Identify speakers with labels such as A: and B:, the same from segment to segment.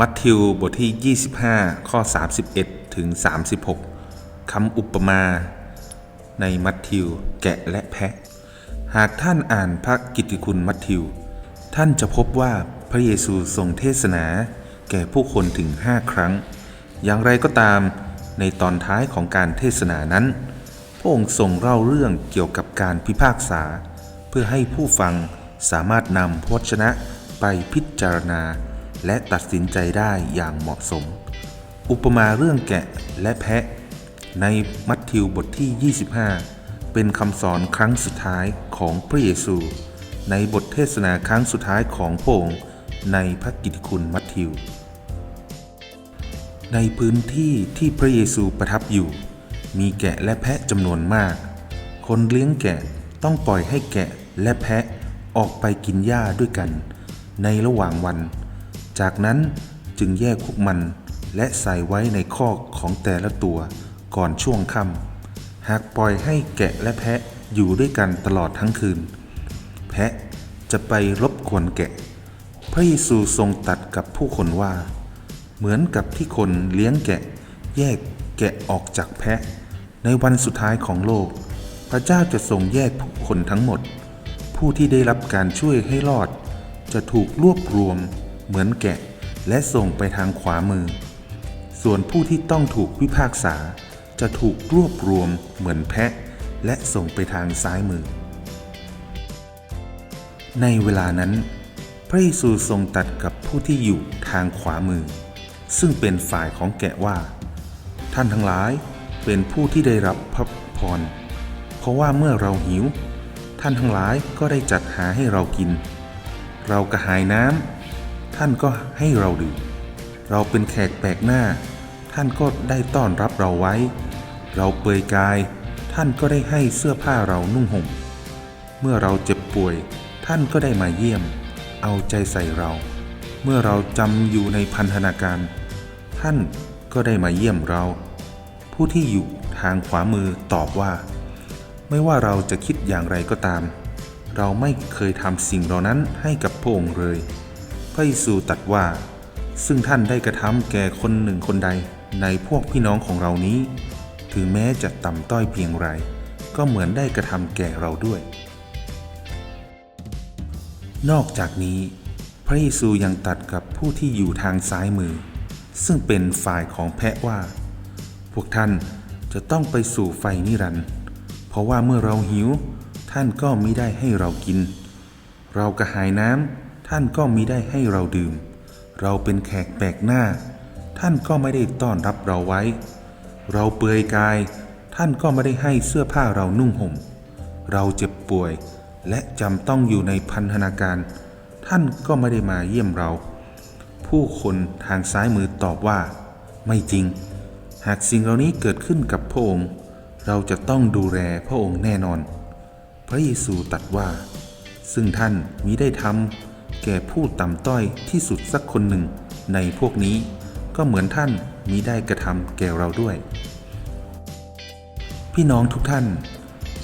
A: มัทธิวบทที่ 25 ข้อ 31 ถึง 36 คำอุปมา ในมัทธิว แกะและแพะ หากท่านอ่านพระกิตติคุณมัทธิว ท่านจะพบว่าพระเยซูทรงเทศนา แก่ผู้คนถึง5ครั้ง อย่างไรก็ตามในตอนท้ายของการเทศนานั้น พระองค์ทรงเล่าเรื่องเกี่ยวกับการพิพากษา เพื่อให้ผู้ฟังสามารถนำพจนะไปพิจารณา และตัดสินใจได้อย่างเหมาะสม อุปมาเรื่องแกะและแพะ ในมัทธิวบทที่ 25 เป็นคำสอนครั้งสุดท้ายของพระเยซู ในบทเทศนาครั้งสุดท้ายของพระองค์ในพระกิตติคุณมัทธิว ในพื้นที่ที่พระเยซูประทับอยู่ มีแกะและแพะจำนวนมาก คนเลี้ยงแกะต้องปล่อยให้แกะและแพะออกไปกินหญ้าด้วยกัน ในระหว่างวัน จากนั้นจึงแยกพวกมันและใส่ไว้ในคอกของแต่ละตัวก่อนช่วงค่ำหากปล่อยให้แกะและแพะอยู่ด้วยกันตลอดทั้งคืน แพะจะไปรบกวนแกะ พระเยซูทรงตัดกับผู้คนว่า เหมือนกับที่คนเลี้ยงแกะ แยกแกะออกจากแพะ ในวันสุดท้ายของโลก พระเจ้าจะทรงแยกผู้คนทั้งหมด ผู้ที่ได้รับการช่วยให้รอด จะถูกรวบรวม เหมือนแกะ และส่งไปทางขวามือ ส่วนผู้ที่ต้องถูกพิพากษา จะถูกรวบรวมเหมือนแพะ และส่งไปทางซ้ายมือ ในเวลานั้น พระเยซูทรงตัดกับผู้ที่อยู่ทางขวามือ ซึ่งเป็นฝ่ายของแกะว่า ท่านทั้งหลายเป็นผู้ที่ได้รับพระพรเพราะว่าเมื่อเราหิว ท่านทั้งหลายก็ได้จัดหาให้เรากิน เรากระหายน้ำ ท่านก็ให้เราดื่มเราเป็นแขกแปลกหน้า ท่านก็ได้ต้อนรับเราไว้ เราเปลือยกาย ท่านก็ได้ให้เสื้อผ้าเรานุ่งห่ม เมื่อเราเจ็บป่วย ท่านก็ได้มาเยี่ยม เอาใจใส่เรา เมื่อเราจำอยู่ในพันธนาการ ท่านก็ได้มาเยี่ยมเรา ผู้ที่อยู่ทางขวามือตอบว่า ไม่ว่าเราจะคิดอย่างไรก็ตาม เราไม่เคยทำสิ่งเหล่านั้นให้กับพระองค์เลย พระเยซูตรัสว่า ซึ่งท่านได้กระทำแก่คนหนึ่งคนใดในพวกพี่น้องของเรานี้ ถึงแม้จะต่ำต้อยเพียงไร ก็เหมือนได้กระทำแก่เราด้วย นอกจากนี้ พระเยซูยังตัดกับผู้ที่อยู่ทางซ้ายมือ ซึ่งเป็นฝ่ายของแพะว่า พวกท่านจะต้องไปสู่ไฟนิรันดร์เพราะว่าเมื่อเราหิว ท่านก็ไมิได้ให้เรากิน เรากระหายน้ำ ท่านก็มิได้ให้เราดื่ม เราเป็นแขกแปลกหน้า ท่านก็ไม่ได้ต้อนรับเราไว้ เราเปลือยกาย ท่านก็ไม่ได้ให้เสื้อผ้าเรานุ่งห่ม เราเจ็บป่วยและจำต้องอยู่ในพันธนาการ ท่านก็ไม่ได้มาเยี่ยมเรา ผู้คนทางซ้ายมือตอบว่า ไม่จริง หากสิ่งเหล่านี้เกิดขึ้นกับพระองค์ เราจะต้องดูแลพระองค์แน่นอน พระเยซูตรัสว่า ซึ่งท่านมิได้ทำ แก่ผู้ต่ำต้อยที่สุดสักคนหนึ่ง ในพวกนี้ก็เหมือนท่านมิได้กระทำแก่เราด้วย พี่น้องทุกท่าน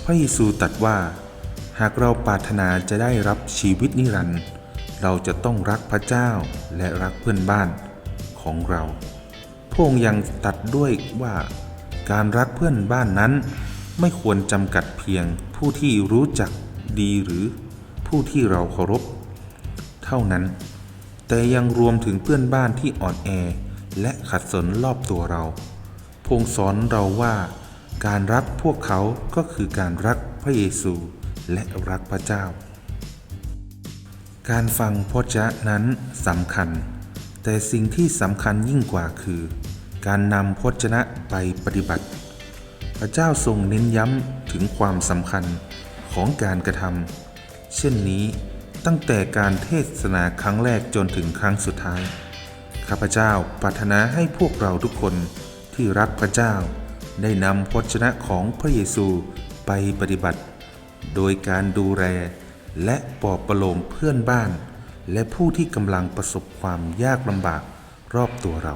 A: พระเยซูตรัสว่า หากเราปรารถนาจะได้รับชีวิตนิรันดร์เราจะต้องรักพระเจ้าและรักเพื่อนบ้านของเราพระองค์ยังตรัดด้วยว่าการรักเพื่อนบ้านนั้นไม่ควรจำกัดเพียงผู้ที่รู้จักดีหรือผู้ที่เราเคารพ ท่านั้น แต่ยังรวมถึงเพื่อนบ้านที่อ่อนแอ และขัดสนรอบตัวเรา พงค์สอนเราว่าการรักพวกเขาก็คือการรักพระเยซูและรักพระเจ้า การฟังพระเจ้านั้นสำคัญ แต่สิ่งที่สำคัญยิ่งกว่าคือ การนำพระเจ้าไปปฏิบัติ พระเจ้าทรงเน้นย้ำถึงความสำคัญของการกระทำเช่นนี้ ตั้งแต่การเทศนาครั้งแรกจนถึงครั้งสุดท้าย ข้าพเจ้าปรารถนาให้พวกเราทุกคนที่รักพระเจ้า ได้นำพระชนะของพระเยซูไปปฏิบัติ โดยการดูแลและปลอบประโลมเพื่อนบ้าน และผู้ที่กำลังประสบความยากลำบากรอบตัวเรา